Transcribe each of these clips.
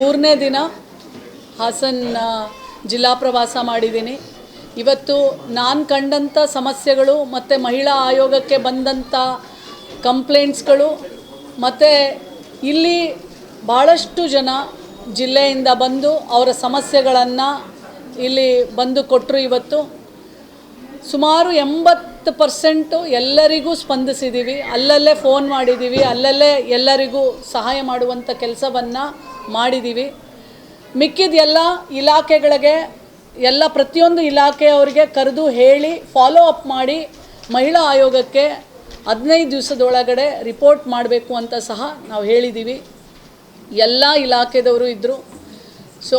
ಮೂರನೇ ದಿನ ಹಾಸನ್ ಜಿಲ್ಲಾ ಪ್ರವಾಸ ಮಾಡಿದ್ದೀನಿ. ಇವತ್ತು ನಾನು ಕಂಡಂಥ ಸಮಸ್ಯೆಗಳು ಮತ್ತು ಮಹಿಳಾ ಆಯೋಗಕ್ಕೆ ಬಂದಂಥ ಕಂಪ್ಲೇಂಟ್ಸ್ಗಳು ಮತ್ತು ಇಲ್ಲಿ ಭಾಳಷ್ಟು ಜನ ಜಿಲ್ಲೆಯಿಂದ ಬಂದು ಅವರ ಸಮಸ್ಯೆಗಳನ್ನು ಇಲ್ಲಿ ಬಂದು ಕೊಟ್ಟರು ಇವತ್ತು. ಸುಮಾರು ಎಂಬತ್ತು ಪರ್ಸೆಂಟು ಎಲ್ಲರಿಗೂ ಸ್ಪಂದಿಸಿದ್ದೀವಿ ಅಲ್ಲಲ್ಲೇ ಫೋನ್ ಮಾಡಿದ್ದೀವಿ ಅಲ್ಲಲ್ಲೇ ಎಲ್ಲರಿಗೂ ಸಹಾಯ ಮಾಡುವಂಥ ಕೆಲಸವನ್ನು ಮಾಡಿದ್ದೀವಿ ಮಿಕ್ಕಿದ ಎಲ್ಲ ಇಲಾಖೆಗಳಿಗೆ, ಎಲ್ಲ ಪ್ರತಿಯೊಂದು ಇಲಾಖೆಯವರಿಗೆ ಕರೆದು ಹೇಳಿ ಫಾಲೋ ಅಪ್ ಮಾಡಿ ಮಹಿಳಾ ಆಯೋಗಕ್ಕೆ ಹದಿನೈದು ದಿವಸದೊಳಗಡೆ ರಿಪೋರ್ಟ್ ಮಾಡಬೇಕು ಅಂತ ಸಹ ನಾವು ಹೇಳಿದ್ದೀವಿ ಎಲ್ಲ ಇಲಾಖೆದವರು ಇದ್ದರು ಸೊ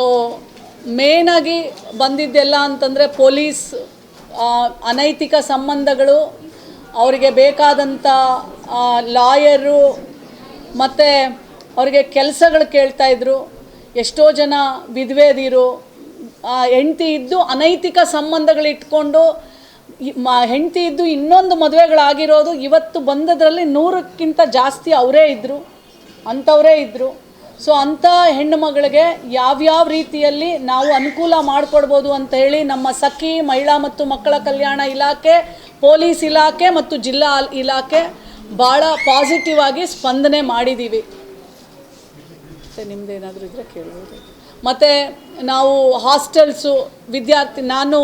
ಮೇನಾಗಿ ಬಂದಿದ್ದೆಲ್ಲ ಅಂತಂದರೆ ಪೊಲೀಸ್ ಅನೈತಿಕ ಸಂಬಂಧಗಳು, ಅವರಿಗೆ ಬೇಕಾದಂಥ ಲಾಯರು ಮತ್ತು ಅವರಿಗೆ ಕೆಲಸಗಳು ಕೇಳ್ತಾಯಿದ್ರು ಎಷ್ಟೋ ಜನ ವಿಧವೆದಿರು ಹೆಂಡತಿ ಇದ್ದು ಅನೈತಿಕ ಸಂಬಂಧಗಳು ಇಟ್ಕೊಂಡು, ಈ ಮ, ಹೆಂಡತಿ ಇದ್ದು ಇನ್ನೊಂದು ಮದುವೆಗಳಾಗಿರೋದು ಇವತ್ತು ಬಂದದ್ರಲ್ಲಿ ನೂರಕ್ಕಿಂತ ಜಾಸ್ತಿ ಅವರೇ ಇದ್ದರು ಅಂಥವರೇ ಇದ್ದರು ಸೊ, ಅಂಥ ಹೆಣ್ಣು ಮಗಳಿಗೆ ಯಾವ್ಯಾವ ರೀತಿಯಲ್ಲಿ ನಾವು ಅನುಕೂಲ ಮಾಡಿಕೊಡ್ಬೋದು ಅಂತ ಹೇಳಿ ನಮ್ಮ ಸಖಿ, ಮಹಿಳಾ ಮತ್ತು ಮಕ್ಕಳ ಕಲ್ಯಾಣ ಇಲಾಖೆ, ಪೊಲೀಸ್ ಇಲಾಖೆ ಮತ್ತು ಜಿಲ್ಲಾ ಇಲಾಖೆ ಭಾಳ ಪಾಸಿಟಿವ್ ಆಗಿ ಸ್ಪಂದನೆ ಮಾಡಿದ್ದೀವಿ ಮತ್ತು ನಿಮ್ಮದೇನಾದರೂ ಇದ್ದರೆ ಕೇಳ್ಬೋದು. ಮತ್ತು ನಾವು ಹಾಸ್ಟೆಲ್ಸು ವಿದ್ಯಾರ್ಥಿ, ನಾನು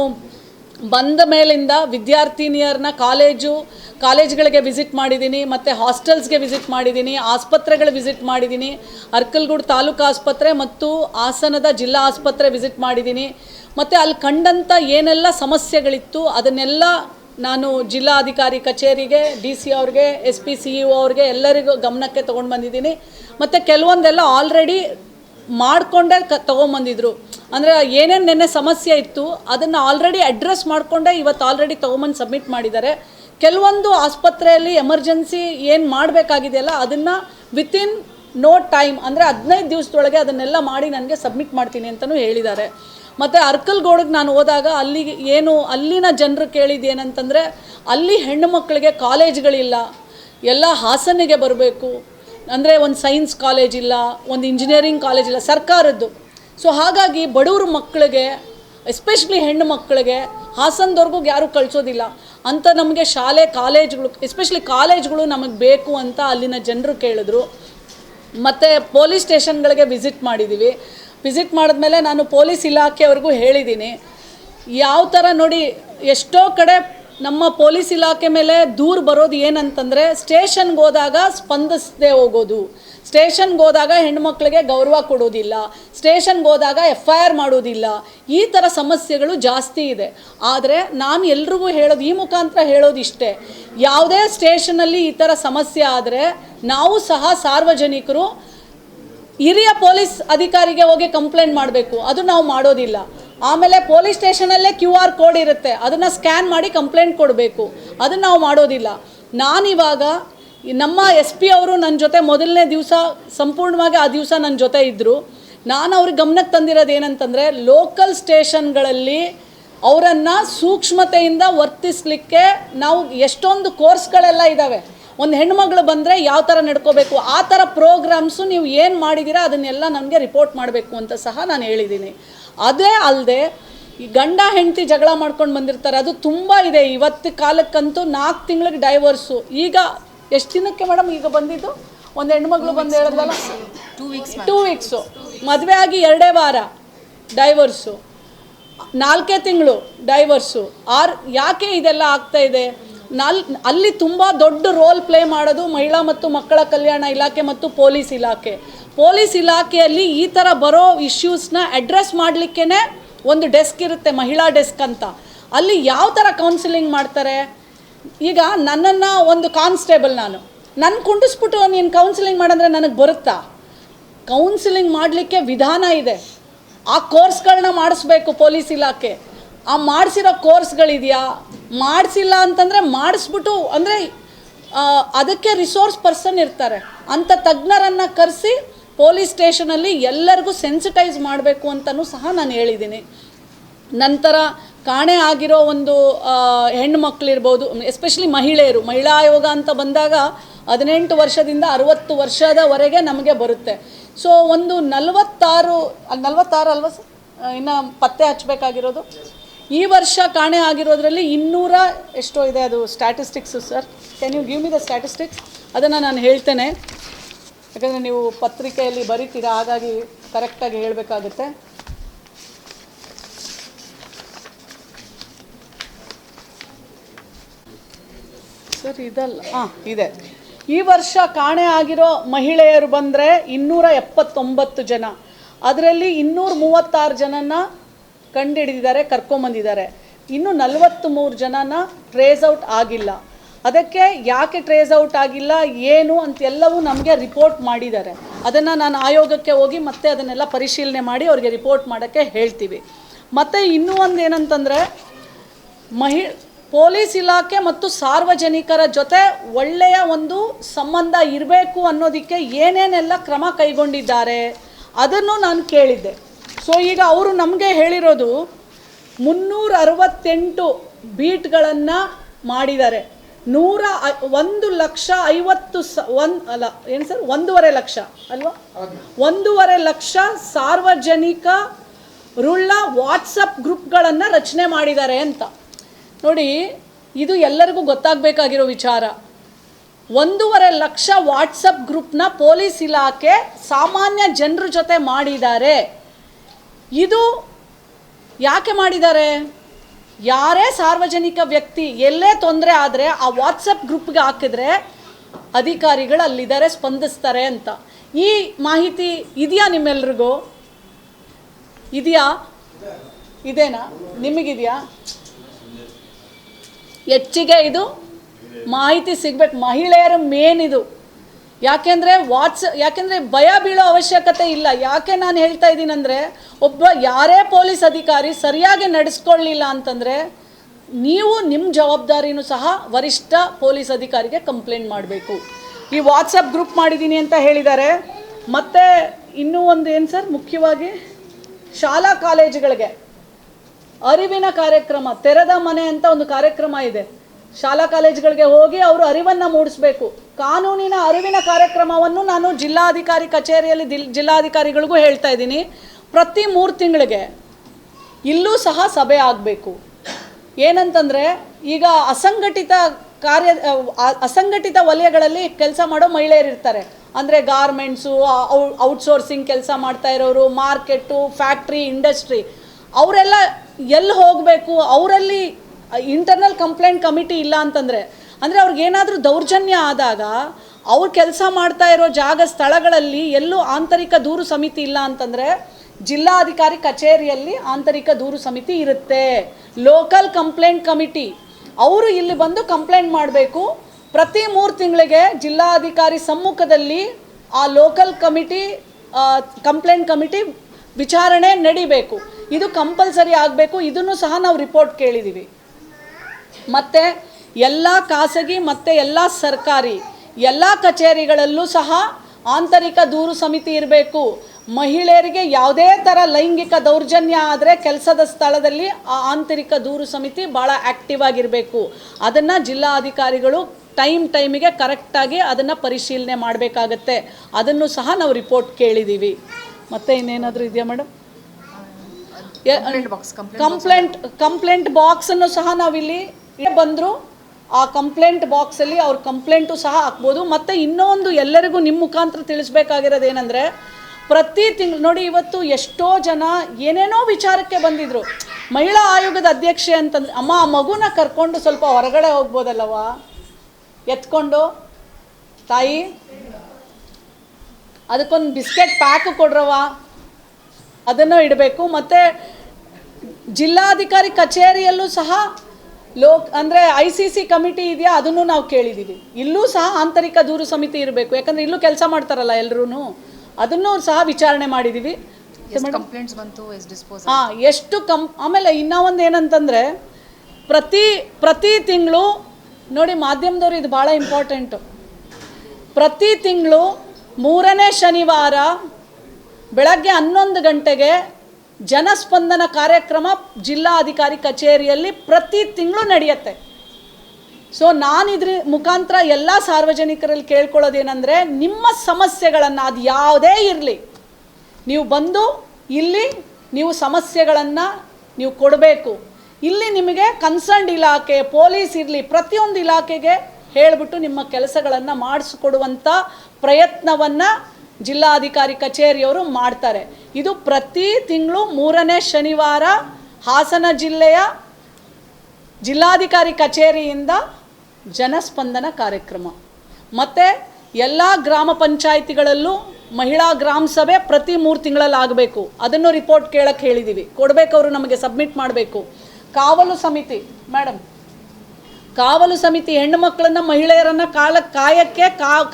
ಬಂದ ಮೇಲಿಂದ ವಿದ್ಯಾರ್ಥಿನಿಯರ್ನ ಕಾಲೇಜು, ಕಾಲೇಜ್ಗಳಿಗೆ ವಿಸಿಟ್ ಮಾಡಿದ್ದೀನಿ, ಮತ್ತು ಹಾಸ್ಟೆಲ್ಸ್ಗೆ ವಿಸಿಟ್ ಮಾಡಿದ್ದೀನಿ, ಆಸ್ಪತ್ರೆಗಳು ವಿಸಿಟ್ ಮಾಡಿದ್ದೀನಿ, ಅರ್ಕಲ್ಗೂಡು ತಾಲೂಕು ಆಸ್ಪತ್ರೆ ಮತ್ತು ಹಾಸನದ ಜಿಲ್ಲಾ ಆಸ್ಪತ್ರೆ ವಿಸಿಟ್ ಮಾಡಿದ್ದೀನಿ. ಮತ್ತು ಅಲ್ಲಿ ಕಂಡಂಥ ಏನೆಲ್ಲ ಸಮಸ್ಯೆಗಳಿತ್ತು, ಅದನ್ನೆಲ್ಲ ನಾನು ಜಿಲ್ಲಾಧಿಕಾರಿ ಕಚೇರಿಗೆ, ಡಿ ಸಿ ಅವ್ರಿಗೆ, ಎಸ್ ಪಿ ಸಿ ಇ ಅವ್ರಿಗೆ ಎಲ್ಲರಿಗೂ ಗಮನಕ್ಕೆ ತೊಗೊಂಡು ಬಂದಿದ್ದೀನಿ. ಮತ್ತು ಕೆಲವೊಂದೆಲ್ಲ ಆಲ್ರೆಡಿ ಮಾಡಿಕೊಂಡೇ ಕ ತೊಗೊಂಬಂದಿದ್ರು ಅಂದರೆ ಏನೇನು ನೆನ್ನೆ ಸಮಸ್ಯೆ ಇತ್ತು, ಅದನ್ನು ಆಲ್ರೆಡಿ ಅಡ್ರೆಸ್ ಮಾಡಿಕೊಂಡೇ ಇವತ್ತು ಆಲ್ರೆಡಿ ತೊಗೊಂಬಂದು ಸಬ್ಮಿಟ್ ಮಾಡಿದ್ದಾರೆ. ಕೆಲವೊಂದು ಆಸ್ಪತ್ರೆಯಲ್ಲಿ ಎಮರ್ಜೆನ್ಸಿ ಏನು ಮಾಡಬೇಕಾಗಿದೆಯಲ್ಲ, ಅದನ್ನು ವಿತಿನ್ ನೋ ಟೈಮ್ ಅಂದರೆ ಹದಿನೈದು ದಿವಸದೊಳಗೆ ಅದನ್ನೆಲ್ಲ ಮಾಡಿ ನನಗೆ ಸಬ್ಮಿಟ್ ಮಾಡ್ತೀನಿ ಅಂತಲೂ ಹೇಳಿದ್ದಾರೆ. ಮತ್ತು ಅರ್ಕಲ್ಗೋಡಿಗೆ ನಾನು ಹೋದಾಗ ಅಲ್ಲಿ ಏನು ಅಲ್ಲಿನ ಜನರು ಕೇಳಿದ್ದು ಏನಂತಂದರೆ ಅಲ್ಲಿ ಹೆಣ್ಣು ಮಕ್ಕಳಿಗೆ ಕಾಲೇಜ್ಗಳಿಲ್ಲ. ಎಲ್ಲ ಹಾಸನಿಗೆ ಬರಬೇಕು. ಅಂದರೆ ಒಂದು ಸೈನ್ಸ್ ಕಾಲೇಜ್ ಇಲ್ಲ, ಒಂದು ಇಂಜಿನಿಯರಿಂಗ್ ಕಾಲೇಜ್ ಇಲ್ಲ, ಸರ್ಕಾರದ್ದು. ಸೊ ಹಾಗಾಗಿ ಬಡವ್ರ ಮಕ್ಕಳಿಗೆ, ಎಸ್ಪೆಷಲಿ ಹೆಣ್ಣು ಮಕ್ಕಳಿಗೆ ಹಾಸನದವ್ರಿಗೂ ಯಾರೂ ಕಳಿಸೋದಿಲ್ಲ. ಅಂತ ನಮಗೆ ಶಾಲೆ ಕಾಲೇಜ್ಗಳು, ಎಸ್ಪೆಷಲಿ ಕಾಲೇಜ್ಗಳು ನಮಗೆ ಬೇಕು ಅಂತ ಅಲ್ಲಿನ ಜನರು ಕೇಳಿದ್ರು. ಮತ್ತು ಪೊಲೀಸ್ ಸ್ಟೇಷನ್ಗಳಿಗೆ ವಿಸಿಟ್ ಮಾಡಿದ್ದೀವಿ ವಿಸಿಟ್ ಮಾಡಿದ್ಮೇಲೆ ನಾನು ಪೊಲೀಸ್ ಇಲಾಖೆಯವ್ರಿಗೂ ಹೇಳಿದ್ದೀನಿ. ಯಾವ ಥರ ನೋಡಿ ಎಷ್ಟೋ ಕಡೆ ನಮ್ಮ ಪೊಲೀಸ್ ಇಲಾಖೆ ಮೇಲೆ ದೂರು ಬರೋದು ಏನಂತಂದರೆ ಸ್ಟೇಷನ್ಗೆ ಹೋದಾಗ ಸ್ಪಂದಿಸದೆ ಹೋಗೋದು. ಸ್ಟೇಷನ್ಗೆ ಹೋದಾಗ ಹೆಣ್ಮಕ್ಳಿಗೆ ಗೌರವ ಕೊಡೋದಿಲ್ಲ. ಸ್ಟೇಷನ್ಗೆ ಹೋದಾಗ ಎಫ್ ಐ ಆರ್ ಮಾಡೋದಿಲ್ಲ. ಈ ಥರ ಸಮಸ್ಯೆಗಳು ಜಾಸ್ತಿ ಇದೆ. ಆದರೆ ನಾನು ಎಲ್ರಿಗೂ ಹೇಳೋದು, ಈ ಮುಖಾಂತರ ಹೇಳೋದು ಇಷ್ಟೇ. ಯಾವುದೇ ಸ್ಟೇಷನಲ್ಲಿ ಈ ಥರ ಸಮಸ್ಯೆ ಆದರೆ ನಾವು ಸಹ ಸಾರ್ವಜನಿಕರು ಹಿರಿಯ ಪೊಲೀಸ್ ಅಧಿಕಾರಿಗೆ ಹೋಗಿ ಕಂಪ್ಲೇಂಟ್ ಮಾಡಬೇಕು. ಅದು ನಾವು ಮಾಡೋದಿಲ್ಲ. ಆಮೇಲೆ ಪೊಲೀಸ್ ಸ್ಟೇಷನಲ್ಲೇ ಕ್ಯೂ ಆರ್ ಕೋಡ್ ಇರುತ್ತೆ. ಅದನ್ನು ಸ್ಕ್ಯಾನ್ ಮಾಡಿ ಕಂಪ್ಲೇಂಟ್ ಕೊಡಬೇಕು. ಅದನ್ನು ನಾವು ಮಾಡೋದಿಲ್ಲ. ನಾನಿವಾಗ ನಮ್ಮ ಎಸ್ ಪಿ ಅವರು ನನ್ನ ಜೊತೆ ಮೊದಲನೇ ದಿವಸ, ಸಂಪೂರ್ಣವಾಗಿ ಆ ದಿವಸ ನನ್ನ ಜೊತೆ ಇದ್ದರು ನಾನು ಅವ್ರಿಗೆ ಗಮನಕ್ಕೆ ತಂದಿರೋದು ಏನಂತಂದರೆ, ಲೋಕಲ್ ಸ್ಟೇಷನ್ಗಳಲ್ಲಿ ಅವರನ್ನು ಸೂಕ್ಷ್ಮತೆಯಿಂದ ವರ್ತಿಸಲಿಕ್ಕೆ ನಾವು ಎಷ್ಟೊಂದು ಕೋರ್ಸ್ಗಳೆಲ್ಲ ಇದ್ದಾವೆ ಒಂದು ಹೆಣ್ಮಗಳು ಬಂದರೆ ಯಾವ ಥರ ನಡ್ಕೋಬೇಕು ಆ ಥರ ಪ್ರೋಗ್ರಾಮ್ಸು ನೀವು ಏನು ಮಾಡಿದ್ದೀರಾ ಅದನ್ನೆಲ್ಲ ನನಗೆ ರಿಪೋರ್ಟ್ ಮಾಡಬೇಕು ಅಂತ ಸಹ ನಾನು ಹೇಳಿದ್ದೀನಿ. ಅದೇ ಅಲ್ಲದೆ ಈ ಗಂಡ ಹೆಂಡತಿ ಜಗಳ ಮಾಡ್ಕೊಂಡು ಬಂದಿರ್ತಾರೆ ಅದು ತುಂಬ ಇದೆ. ಇವತ್ತು ಕಾಲಕ್ಕಂತೂ ನಾಲ್ಕು ತಿಂಗಳಿಗೆ ಡೈವರ್ಸು ಈಗ ಎಷ್ಟು ದಿನಕ್ಕೆ ಮೇಡಮ್ ಈಗ ಬಂದಿದ್ದು? ಒಂದು ಹೆಣ್ಮಗಳು ಬಂದು ಹೇಳಿದ್ರಲ್ಲ ಟೂ ವೀಕ್ಸ್ ಟೂ ವೀಕ್ಸು ಮದುವೆ ಆಗಿ ಎರಡೇ ವಾರ ಡೈವರ್ಸು ನಾಲ್ಕೇ ತಿಂಗಳು ಡೈವರ್ಸು ಆರ್ ಯಾಕೆ ಇದೆಲ್ಲ ಆಗ್ತಾ ಇದೆ? ನಾಲ್, ಅಲ್ಲಿ ತುಂಬ ದೊಡ್ಡ ರೋಲ್ ಪ್ಲೇ ಮಾಡೋದು ಮಹಿಳಾ ಮತ್ತು ಮಕ್ಕಳ ಕಲ್ಯಾಣ ಇಲಾಖೆ ಮತ್ತು ಪೊಲೀಸ್ ಇಲಾಖೆ. ಪೊಲೀಸ್ ಇಲಾಖೆಯಲ್ಲಿ ಈ ಥರ ಬರೋ ಇಶ್ಯೂಸ್ನ ಅಡ್ರೆಸ್ ಮಾಡಲಿಕ್ಕೇ ಒಂದು ಡೆಸ್ಕ್ ಇರುತ್ತೆ, ಮಹಿಳಾ ಡೆಸ್ಕ್ ಅಂತ. ಅಲ್ಲಿ ಯಾವ ಥರ ಕೌನ್ಸಿಲಿಂಗ್ ಮಾಡ್ತಾರೆ? ಈಗ ನನ್ನನ್ನು ಒಂದು ಕಾನ್ಸ್ಟೇಬಲ್ ನಾನು. ನನ್ನ ಕುಂಡಿಸ್ಬಿಟ್ಟು ನೀನು ಕೌನ್ಸಿಲಿಂಗ್ ಮಾಡಂದ್ರೆ ನನಗೆ ಬರುತ್ತಾ? ಕೌನ್ಸಿಲಿಂಗ್ ಮಾಡಲಿಕ್ಕೆ ವಿಧಾನ ಇದೆ. ಆ ಕೋರ್ಸ್ಗಳನ್ನ ಮಾಡಿಸ್ಬೇಕು ಪೊಲೀಸ್ ಇಲಾಖೆ. ಆ ಮಾಡಿಸಿರೋ ಕೋರ್ಸ್ಗಳಿದೆಯಾ? ಮಾಡಿಸಿಲ್ಲ ಅಂತಂದರೆ ಮಾಡಿಸ್ಬಿಟ್ಟು, ಅಂದರೆ ಅದಕ್ಕೆ ರಿಸೋರ್ಸ್ ಪರ್ಸನ್ ಇರ್ತಾರೆ. ಅಂಥ ತಜ್ಞರನ್ನು ಕರೆಸಿ ಪೊಲೀಸ್ ಸ್ಟೇಷನಲ್ಲಿ ಎಲ್ಲರಿಗೂ ಸೆನ್ಸಿಟೈಸ್ ಮಾಡಬೇಕು ಅಂತಲೂ ಸಹ ನಾನು ಹೇಳಿದ್ದೀನಿ. ನಂತರ ಕಾಣೆ ಆಗಿರೋ ಒಂದು ಹೆಣ್ಣು ಮಕ್ಕಳಿರ್ಬೋದು ಎಸ್ಪೆಷಲಿ ಮಹಿಳೆಯರು. ಮಹಿಳಾ ಆಯೋಗ ಅಂತ ಬಂದಾಗ ಹದಿನೆಂಟು ವರ್ಷದಿಂದ ಅರುವತ್ತು ವರ್ಷದವರೆಗೆ ನಮಗೆ ಬರುತ್ತೆ. ಸೊ ಒಂದು ನಲವತ್ತಾರು ನಲವತ್ತಾರು ಅಲ್ವಾ ಸರ್? ಇನ್ನು ಪತ್ತೆ ಹಚ್ಚಬೇಕಾಗಿರೋದು? ಈ ವರ್ಷ ಕಾಣೆ ಆಗಿರೋದ್ರಲ್ಲಿ ಇನ್ನೂರ ಎಷ್ಟೋ ಇದೆ ಅದು statistics sir. Can you give me the statistics ಅದನ್ನು ನಾನು ಹೇಳ್ತೇನೆ. ಯಾಕಂದರೆ ನೀವು ಪತ್ರಿಕೆಯಲ್ಲಿ ಬರಿತೀರಾ, ಹಾಗಾಗಿ ಕರೆಕ್ಟಾಗಿ ಹೇಳಬೇಕಾಗುತ್ತೆ. ಸರ್, ಇದಲ್ಲ ಹಾಂ ಇದೆ. ಈ ವರ್ಷ ಕಾಣೆ ಆಗಿರೋ ಮಹಿಳೆಯರು ಬಂದರೆ ಇನ್ನೂರ ಎಪ್ಪತ್ತೊಂಬತ್ತು ಜನ. ಅದರಲ್ಲಿ ಇನ್ನೂರ ಮೂವತ್ತಾರು ಜನನ ಕಂಡುಹಿಡಿದಿದ್ದಾರೆ ಕರ್ಕೊಂಬಂದಿದ್ದಾರೆ. ಇನ್ನು ನಲವತ್ತು ಮೂರು ಜನನ ಟ್ರೇಸ್ ಔಟ್ ಆಗಿಲ್ಲ. ಅದಕ್ಕೆ ಯಾಕೆ ಟ್ರೇಸ್ ಔಟ್ ಆಗಿಲ್ಲ, ಏನು ಅಂತೆಲ್ಲವೂ ನಮಗೆ ರಿಪೋರ್ಟ್ ಮಾಡಿದ್ದಾರೆ. ಅದನ್ನು ನಾನು ಆಯೋಗಕ್ಕೆ ಹೋಗಿ ಮತ್ತೆ ಅದನ್ನೆಲ್ಲ ಪರಿಶೀಲನೆ ಮಾಡಿ ಅವರಿಗೆ ರಿಪೋರ್ಟ್ ಮಾಡೋಕ್ಕೆ ಹೇಳ್ತೀವಿ. ಮತ್ತು ಇನ್ನೂ ಒಂದು ಏನಂತಂದರೆ, ಮಹಿ, ಪೊಲೀಸ್ ಇಲಾಖೆ ಮತ್ತು ಸಾರ್ವಜನಿಕರ ಜೊತೆ ಒಳ್ಳೆಯ ಒಂದು ಸಂಬಂಧ ಇರಬೇಕು ಅನ್ನೋದಕ್ಕೆ ಏನೇನೆಲ್ಲ ಕ್ರಮ ಕೈಗೊಂಡಿದ್ದಾರೆ, ಅದನ್ನು ನಾನು ಕೇಳಿದ್ದೆ. ಸೊ ಈಗ ಅವರು ನಮಗೆ ಹೇಳಿರೋದು ಮುನ್ನೂರ ಅರವತ್ತೆಂಟು ಬೀಟ್ಗಳನ್ನು ಮಾಡಿದ್ದಾರೆ. ನೂರ ಒಂದು ಲಕ್ಷ ಐವತ್ತು ಸ, ಒಂದು, ಅಲ್ಲ, ಏನು ಸರ್? ಒಂದೂವರೆ ಲಕ್ಷ, ಅಲ್ವಾ? ಒಂದೂವರೆ ಲಕ್ಷ ಸಾರ್ವಜನಿಕ ರುಳ್ಳ ವಾಟ್ಸಪ್ ಗ್ರೂಪ್ಗಳನ್ನು ರಚನೆ ಮಾಡಿದ್ದಾರೆ ಅಂತ. ನೋಡಿ, ಇದು ಎಲ್ಲರಿಗೂ ಗೊತ್ತಾಗಬೇಕಾಗಿರೋ ವಿಚಾರ. ಒಂದೂವರೆ ಲಕ್ಷ ವಾಟ್ಸಪ್ ಗ್ರೂಪ್ನ ಪೊಲೀಸ್ ಇಲಾಖೆ ಸಾಮಾನ್ಯ ಜನರ ಜೊತೆ ಮಾಡಿದ್ದಾರೆ. ಇದು ಯಾಕೆ ಮಾಡಿದ್ದಾರೆ? ಯಾರೇ ಸಾರ್ವಜನಿಕ ವ್ಯಕ್ತಿ ಎಲ್ಲೇ ತೊಂದರೆ ಆದರೆ ಆ ವಾಟ್ಸಪ್ ಗ್ರೂಪ್ಗೆ ಹಾಕಿದ್ರೆ ಅಧಿಕಾರಿಗಳು ಅಲ್ಲಿದ್ದಾರೆ ಸ್ಪಂದಿಸ್ತಾರೆ ಅಂತ. ಈ ಮಾಹಿತಿ ಇದೆಯಾ ನಿಮ್ಮೆಲ್ರಿಗೂ? ಇದೆಯಾ? ಇದೇನಾ? ನಿಮಗಿದೆಯಾ? ಹೆಚ್ಚಿಗೆ ಇದು ಮಾಹಿತಿ ಸಿಗ್ಬೇಕು. ಮಹಿಳೆಯರ ಮೇನ್ ಇದು. ಯಾಕೆಂದರೆ ವಾಟ್ಸ್, ಯಾಕೆಂದರೆ ಭಯ ಬೀಳೋ ಅವಶ್ಯಕತೆ ಇಲ್ಲ. ಯಾಕೆ ನಾನು ಹೇಳ್ತಾ ಇದ್ದೀನಂದರೆ ಒಬ್ಬ ಯಾರೇ ಪೊಲೀಸ್ ಅಧಿಕಾರಿ ಸರಿಯಾಗಿ ನಡೆಸ್ಕೊಳ್ಳಿಲ್ಲ ಅಂತಂದರೆ, ನೀವು ನಿಮ್ಮ ಜವಾಬ್ದಾರಿನೂ ಸಹ ವರಿಷ್ಠ ಪೊಲೀಸ್ ಅಧಿಕಾರಿಗೆ ಕಂಪ್ಲೇಂಟ್ ಮಾಡಬೇಕು. ಈ ವಾಟ್ಸಪ್ ಗ್ರೂಪ್ ಮಾಡಿದ್ದೀನಿ ಅಂತ ಹೇಳಿದ್ದಾರೆ. ಮತ್ತು ಇನ್ನೂ ಒಂದು ಏನು ಸರ್? ಮುಖ್ಯವಾಗಿ ಶಾಲಾ ಕಾಲೇಜುಗಳಿಗೆ. ಅರಿವಿನ ಕಾರ್ಯಕ್ರಮ, ತೆರೆದ ಮನೆ ಅಂತ ಒಂದು ಕಾರ್ಯಕ್ರಮ ಇದೆ. ಶಾಲಾ ಕಾಲೇಜುಗಳಿಗೆ ಹೋಗಿ ಅವರು ಅರಿವನ್ನು ಮೂಡಿಸ್ಬೇಕು. ಕಾನೂನಿನ ಅರಿವಿನ ಕಾರ್ಯಕ್ರಮವನ್ನು ನಾನು ಜಿಲ್ಲಾಧಿಕಾರಿ ಕಚೇರಿಯಲ್ಲಿ ದಿಲ್, ಜಿಲ್ಲಾಧಿಕಾರಿಗಳಿಗೂ ಹೇಳ್ತಾ ಇದ್ದೀನಿ. ಪ್ರತಿ ಮೂರು ತಿಂಗಳಿಗೆ ಇಲ್ಲೂ ಸಹ ಸಭೆ ಆಗಬೇಕು. ಏನಂತಂದರೆ ಈಗ ಅಸಂಘಟಿತ ಕಾರ್ಯ ಅಸಂಘಟಿತ ವಲಯಗಳಲ್ಲಿ ಕೆಲಸ ಮಾಡೋ ಮಹಿಳೆಯರು ಇರ್ತಾರೆ. ಅಂದರೆ ಗಾರ್ಮೆಂಟ್ಸು ಔಟ್ಸೋರ್ಸಿಂಗ್ ಕೆಲಸ ಮಾಡ್ತಾ ಇರೋರು ಮಾರ್ಕೆಟು ಫ್ಯಾಕ್ಟ್ರಿ, ಇಂಡಸ್ಟ್ರಿ, ಅವರೆಲ್ಲ ಎಲ್ಲಿ ಹೋಗಬೇಕು, ಅವರಲ್ಲಿ ಇಂಟರ್ನಲ್ ಕಂಪ್ಲೇಂಟ್ ಕಮಿಟಿ ಇಲ್ಲ ಅಂತಂದರೆ, ಅಂದರೆ ಅವ್ರಿಗೇನಾದರೂ ದೌರ್ಜನ್ಯ ಆದಾಗ ಅವ್ರು ಕೆಲಸ ಮಾಡ್ತಾ ಇರೋ ಜಾಗ ಸ್ಥಳಗಳಲ್ಲಿ ಎಲ್ಲೂ ಆಂತರಿಕ ದೂರು ಸಮಿತಿ ಇಲ್ಲ ಅಂತಂದರೆ ಜಿಲ್ಲಾಧಿಕಾರಿ ಕಚೇರಿಯಲ್ಲಿ ಆಂತರಿಕ ದೂರು ಸಮಿತಿ ಇರುತ್ತೆ. ಲೋಕಲ್ ಕಂಪ್ಲೇಂಟ್ ಕಮಿಟಿ ಅವರು ಇಲ್ಲಿ ಬಂದು ಕಂಪ್ಲೇಂಟ್ ಮಾಡಬೇಕು. ಪ್ರತಿ ಮೂರು ತಿಂಗಳಿಗೆ ಜಿಲ್ಲಾಧಿಕಾರಿ ಸಮ್ಮುಖದಲ್ಲಿ ಆ ಲೋಕಲ್ ಕಮಿಟಿ ಕಂಪ್ಲೇಂಟ್ ಕಮಿಟಿ ವಿಚಾರಣೆ ನಡಿಬೇಕು. ಇದು ಕಂಪಲ್ಸರಿ ಆಗಬೇಕು. ಇದನ್ನು ಸಹ ನಾವು ರಿಪೋರ್ಟ್ ಕೇಳಿದ್ದೀವಿ ಮತ್ತು ಎಲ್ಲ ಖಾಸಗಿ ಮತ್ತು ಎಲ್ಲ ಸರ್ಕಾರಿ ಎಲ್ಲ ಕಚೇರಿಗಳಲ್ಲೂ ಸಹ ಆಂತರಿಕ ದೂರು ಸಮಿತಿ ಇರಬೇಕು. ಮಹಿಳೆಯರಿಗೆ ಯಾವುದೇ ಥರ ಲೈಂಗಿಕ ದೌರ್ಜನ್ಯ ಆದರೆ ಕೆಲಸದ ಸ್ಥಳದಲ್ಲಿ ಆ ಆಂತರಿಕ ದೂರು ಸಮಿತಿ ಭಾಳ ಆ್ಯಕ್ಟಿವ್ ಆಗಿರಬೇಕು. ಅದನ್ನು ಜಿಲ್ಲಾಧಿಕಾರಿಗಳು ಟೈಮ್ ಟೈಮಿಗೆ ಕರೆಕ್ಟಾಗಿ ಅದನ್ನು ಪರಿಶೀಲನೆ ಮಾಡಬೇಕಾಗತ್ತೆ. ಅದನ್ನು ಸಹ ನಾವು ರಿಪೋರ್ಟ್ ಕೇಳಿದ್ದೀವಿ ಮತ್ತೆ ಇನ್ನೇನಾದರೂ ಇದೆಯಾ ಮೇಡಮ್ ಕಂಪ್ಲೇಂಟ್ ಕಂಪ್ಲೇಂಟ್ ಬಾಕ್ಸನ್ನು ಸಹ ನಾವಿಲ್ಲಿ ಬಂದರು, ಆ ಕಂಪ್ಲೇಂಟ್ ಬಾಕ್ಸಲ್ಲಿ ಅವ್ರ ಕಂಪ್ಲೇಂಟು ಸಹ ಹಾಕ್ಬೋದು. ಮತ್ತು ಇನ್ನೊಂದು ಎಲ್ಲರಿಗೂ ನಿಮ್ಮ ಮುಖಾಂತರ ತಿಳಿಸ್ಬೇಕಾಗಿರೋದು ಏನಂದರೆ, ಪ್ರತಿ ತಿಂಗಳು ನೋಡಿ ಇವತ್ತು ಎಷ್ಟೋ ಜನ ಏನೇನೋ ವಿಚಾರಕ್ಕೆ ಬಂದಿದ್ರು. ಮಹಿಳಾ ಆಯೋಗದ ಅಧ್ಯಕ್ಷೆ ಅಂತಂದ್ರೆ ಅಮ್ಮ, ಆ ಮಗುನ ಕರ್ಕೊಂಡು ಸ್ವಲ್ಪ ಹೊರಗಡೆ ಹೋಗ್ಬೋದಲ್ಲವ ಎತ್ಕೊಂಡು, ತಾಯಿ, ಅದಕ್ಕೊಂದು ಬಿಸ್ಕೆಟ್ ಪ್ಯಾಕ್ ಕೊಡ್ರವ ಅದನ್ನು ಇಡಬೇಕು. ಮತ್ತು ಜಿಲ್ಲಾಧಿಕಾರಿ ಕಚೇರಿಯಲ್ಲೂ ಸಹ ಲೋಕ್ ಅಂದರೆ ಐ ಸಿ ಸಿ ಕಮಿಟಿ ಇದೆಯಾ ಅದನ್ನು ನಾವು ಕೇಳಿದ್ದೀವಿ ಇಲ್ಲೂ ಸಹ ಆಂತರಿಕ ದೂರು ಸಮಿತಿ ಇರಬೇಕು. ಯಾಕಂದರೆ ಇಲ್ಲೂ ಕೆಲಸ ಮಾಡ್ತಾರಲ್ಲ ಎಲ್ಲರೂ ಅದನ್ನು ಸಹ ವಿಚಾರಣೆ ಮಾಡಿದ್ದೀವಿ ಕಂಪ್ಲೇಂಟ್ಸ್ ಬಂತು ಹಾಂ ಎಷ್ಟು ಕಂ ಆಮೇಲೆ ಇನ್ನೂ ಒಂದು ಏನಂತಂದರೆ ಪ್ರತಿ ಪ್ರತಿ ತಿಂಗಳು ನೋಡಿ ಮಾಧ್ಯಮದವ್ರು ಇದು ಭಾಳ ಇಂಪಾರ್ಟೆಂಟು ಪ್ರತಿ ತಿಂಗಳು ಮೂರನೇ ಶನಿವಾರ ಬೆಳಗ್ಗೆ ಹನ್ನೊಂದು ಗಂಟೆಗೆ ಜನಸ್ಪಂದನ ಕಾರ್ಯಕ್ರಮ ಜಿಲ್ಲಾಧಿಕಾರಿ ಕಚೇರಿಯಲ್ಲಿ ಪ್ರತಿ ತಿಂಗಳು ನಡೆಯುತ್ತೆ. ಸೊ ನಾನು ಇದ್ರ ಮುಖಾಂತರ ಎಲ್ಲ ಸಾರ್ವಜನಿಕರಲ್ಲಿ ಕೇಳ್ಕೊಳ್ಳೋದೇನೆಂದರೆ ನಿಮ್ಮ ಸಮಸ್ಯೆಗಳನ್ನು ಅದು ಯಾವುದೇ ಇರಲಿ. ನೀವು ಬಂದು, ಇಲ್ಲಿ ನೀವು ಸಮಸ್ಯೆಗಳನ್ನು ನೀವು ಕೊಡಬೇಕು. ಇಲ್ಲಿ ನಿಮಗೆ ಕನ್ಸರ್ನ್ಡ್ ಇಲಾಖೆ, ಪೊಲೀಸ್ ಇರಲಿ, ಪ್ರತಿಯೊಂದು ಇಲಾಖೆಗೆ ಹೇಳಿಬಿಟ್ಟು ನಿಮ್ಮ ಕೆಲಸಗಳನ್ನು ಮಾಡಿಸಿಕೊಡುವಂಥ ಪ್ರಯತ್ನವನ್ನು ಜಿಲ್ಲಾಧಿಕಾರಿ ಕಚೇರಿಯವರು ಮಾಡ್ತಾರೆ. ಇದು ಪ್ರತಿ ತಿಂಗಳು ಮೂರನೇ ಶನಿವಾರ ಹಾಸನ ಜಿಲ್ಲೆಯ ಜಿಲ್ಲಾಧಿಕಾರಿ ಕಚೇರಿಯಿಂದ ಜನಸ್ಪಂದನ ಕಾರ್ಯಕ್ರಮ. ಮತ್ತು ಎಲ್ಲ ಗ್ರಾಮ ಪಂಚಾಯಿತಿಗಳಲ್ಲೂ ಮಹಿಳಾ ಗ್ರಾಮ ಸಭೆ ಪ್ರತಿ ಮೂರು ತಿಂಗಳಲ್ಲಿ ಆಗಬೇಕು. ಅದನ್ನು ರಿಪೋರ್ಟ್ ಕೇಳಕ್ಕೆ ಹೇಳಿದ್ದೀವಿ ಕೊಡಬೇಕು ಅವರು ನಮಗೆ ಸಬ್ಮಿಟ್ ಮಾಡಬೇಕು. ಕಾವಲು ಸಮಿತಿ, ಮೇಡಮ್, ಕಾವಲು ಸಮಿತಿ ಹೆಣ್ಣು ಮಕ್ಕಳನ್ನ ಮಹಿಳೆಯರನ್ನು ಕಾಲ ಕಾಯಕ್ಕೆ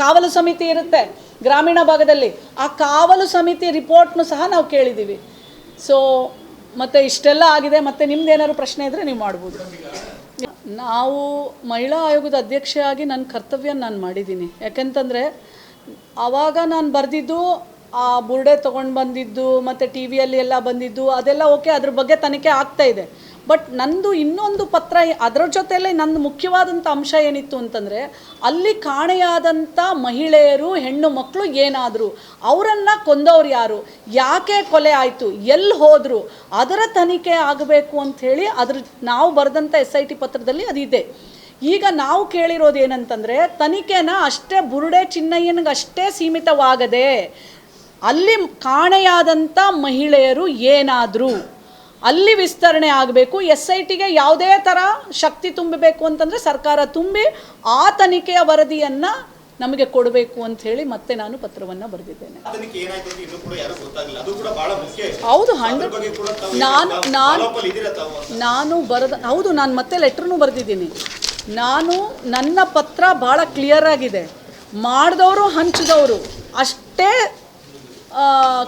ಕಾವಲು ಸಮಿತಿ ಇರುತ್ತೆ. ಗ್ರಾಮೀಣ ಭಾಗದಲ್ಲಿ ಆ ಕಾವಲು ಸಮಿತಿ ರಿಪೋರ್ಟ್ನು ಸಹ ನಾವು ಕೇಳಿದ್ದೀವಿ. ಸೊ ಮತ್ತು ಇಷ್ಟೆಲ್ಲ ಆಗಿದೆ, ಮತ್ತು ನಿಮ್ದು ಏನಾದ್ರು ಪ್ರಶ್ನೆ ಇದ್ದರೆ ನೀವು ಮಾಡ್ಬೋದು. ನಾವು ಮಹಿಳಾ ಆಯೋಗದ ಅಧ್ಯಕ್ಷೆಯಾಗಿ ನನ್ನ ಕರ್ತವ್ಯ ನಾನು ಮಾಡಿದ್ದೀನಿ. ಯಾಕೆಂತಂದರೆ, ಆವಾಗ ನಾನು ಬರೆದಿದ್ದು ಆ ಬುರ್ಡೆ ತೊಗೊಂಡು ಬಂದಿದ್ದು, ಮತ್ತು ಟಿ ವಿಯಲ್ಲಿ ಎಲ್ಲ ಬಂದಿದ್ದು, ಅದೆಲ್ಲ ಓಕೆ, ಅದ್ರ ಬಗ್ಗೆ ತನಿಖೆ ಆಗ್ತಾ ಇದೆ. ಬಟ್ ನಂದು ಇನ್ನೊಂದು ಪತ್ರ, ಅದರ ಜೊತೆಯಲ್ಲೇ ನಂದು ಮುಖ್ಯವಾದಂಥ ಅಂಶ ಏನಿತ್ತು ಅಂತಂದರೆ, ಅಲ್ಲಿ ಕಾಣೆಯಾದಂಥ ಮಹಿಳೆಯರು, ಹೆಣ್ಣು ಮಕ್ಕಳು ಏನಾದರು, ಅವರನ್ನು ಕೊಂದವ್ರು ಯಾರು? ಯಾಕೆ ಕೊಲೆ ಆಯಿತು? ಎಲ್ಲಿ ಹೋದರು? ಅದರ ತನಿಖೆ ಆಗಬೇಕು ಅಂಥೇಳಿ ಅದ್ರ, ನಾವು ಬರೆದಂಥ ಎಸ್ ಐ ಟಿ ಪತ್ರದಲ್ಲಿ ಅದಿದೆ. ಈಗ ನಾವು ಕೇಳಿರೋದು ಏನಂತಂದರೆ, ತನಿಖೆನ ಅಷ್ಟೇ ಬುರುಡೆ ಚಿನ್ನಯ್ಯನಿಗೆ ಅಷ್ಟೇ ಸೀಮಿತವಾಗದೆ, ಅಲ್ಲಿ ಕಾಣೆಯಾದಂಥ ಮಹಿಳೆಯರು ಏನಾದರು ಅಲ್ಲಿ ವಿಸ್ತರಣೆ ಆಗಬೇಕು. ಎಸ್ ಐ ಟಿಗೆ ಯಾವುದೇ ಥರ ಶಕ್ತಿ ತುಂಬಬೇಕು ಅಂತಂದರೆ ಸರ್ಕಾರ ತುಂಬಿ ಆ ತನಿಖೆಯ ವರದಿಯನ್ನು ನಮಗೆ ಕೊಡಬೇಕು ಅಂತ ಹೇಳಿ ಮತ್ತೆ ನಾನು ಪತ್ರವನ್ನು ಬರೆದಿದ್ದೇನೆ. ಹೌದು ಹಂಡ್ರೆಡ್ ನಾನು ನಾನು? ನಾನು ಬರೆದ ಹೌದು ನಾನು ಮತ್ತೆ ಲೆಟ್ರನ್ನು ಬರೆದಿದ್ದೀನಿ. ನಾನು ನನ್ನ ಪತ್ರ ಭಾಳ ಕ್ಲಿಯರ್ ಆಗಿದೆ. ಮಾಡಿದವರು ಹಂಚಿದವರು. ಅಷ್ಟೇ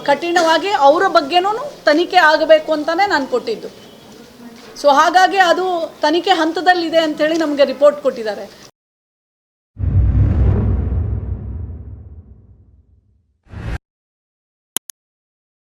ಕಠಿಣವಾಗಿ ಅವರ ಬಗ್ಗೆನೂ ತನಿಖೆ ಆಗಬೇಕು ಅಂತಲೇ ನಾನು ಕೊಟ್ಟಿದ್ದು. ಸೊ ಹಾಗಾಗಿ ಅದು ತನಿಖೆ ಹಂತದಲ್ಲಿದೆ ಅಂಥೇಳಿ ನಮಗೆ ರಿಪೋರ್ಟ್ ಕೊಟ್ಟಿದ್ದಾರೆ.